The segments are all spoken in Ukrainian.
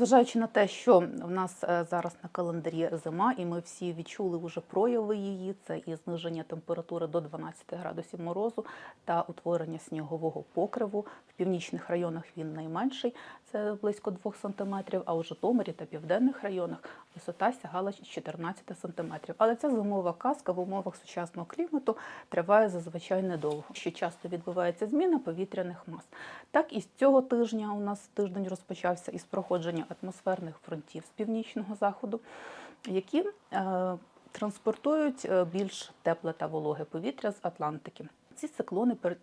Незважаючи на те, що в нас е, зараз на календарі зима, і ми всі відчули вже прояви її, це і зниження температури до 12 градусів морозу та утворення снігового покриву. В північних районах він найменший, це близько 2 сантиметрів, а у Житомирі та південних районах висота сягала 14 сантиметрів. Але ця зимова казка в умовах сучасного клімату триває зазвичай недовго, що часто відбувається зміна повітряних мас. Так і з цього тижня у нас тиждень розпочався із проходження атмосферних фронтів з північного заходу, які е, транспортують е, більш тепле та вологе повітря з Атлантики. Ці циклони пер-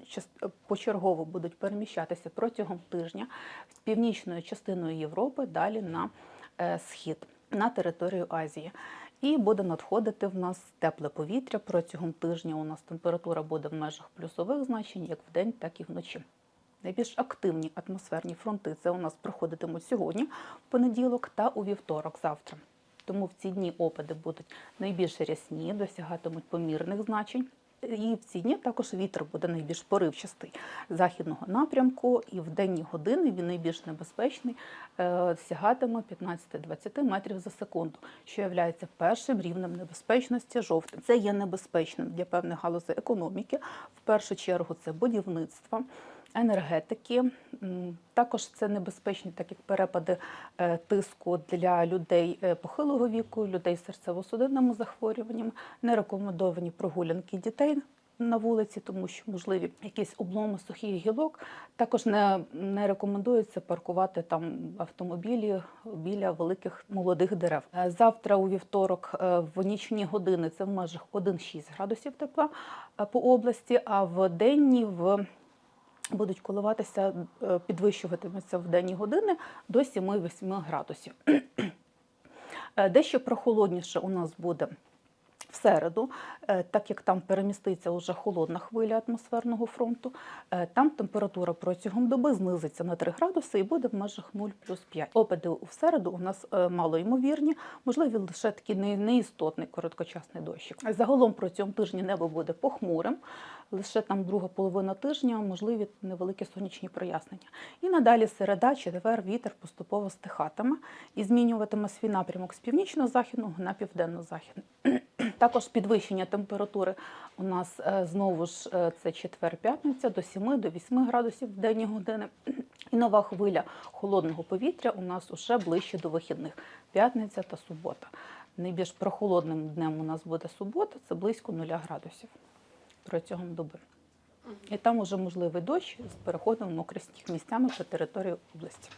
почергово будуть переміщатися протягом тижня з північною частиною Європи далі на е, схід, на територію Азії. І буде надходити в нас тепле повітря протягом тижня. У нас температура буде в межах плюсових значень як вдень, так і вночі. Найбільш активні атмосферні фронти це у нас проходитимуть сьогодні, в понеділок та у вівторок завтра. Тому в ці дні опади будуть найбільш рясні, досягатимуть помірних значень. І в ці дні також вітер буде найбільш поривчастий західного напрямку, і в денні години він найбільш небезпечний, е, сягатиме 15-20 метрів за секунду, що є першим рівнем небезпечності жовтим. Це є небезпечним для певних галузей економіки. В першу чергу це будівництво, енергетики. Також це небезпечні, так як перепади е, тиску для людей е, похилого віку, людей з серцево-судинними захворюваннями, не рекомендовані прогулянки дітей на вулиці, тому що можливі якісь обломи сухих гілок. Також не, не рекомендується паркувати там автомобілі біля великих молодих дерев. Е, Завтра у вівторок в нічні години це в межах 1-6 градусів тепла по області, а в денні в будуть коливатися, підвищуватиметься підвищуватимуться в денні години до 7-8 градусів. Е, Дещо прохолодніше у нас буде середу, е, так як там переміститься уже холодна хвиля атмосферного фронту, е, там температура протягом доби знизиться на 3 градуси і буде в межах 0 плюс 5. Опади в середу у нас е, малоймовірні, можливі лише такий неістотний короткочасний дощик. Загалом протягом тижня небо буде похмурим, лише там друга половина тижня можливі невеликі сонячні прояснення. І надалі середа, четвер, вітер поступово стихатиме і змінюватиме свій напрямок з північно-західного на південно-західний. Також підвищення температури у нас е, знову ж е, це четвер-п'ятниця до 7 до 8 градусів в денні години. І нова хвиля холодного повітря у нас уже ближче до вихідних п'ятниця та субота. Найбільш прохолодним днем у нас буде субота, це близько 0 градусів протягом доби. І там уже можливий дощ з переходом в мокрий сніг місцями по території області.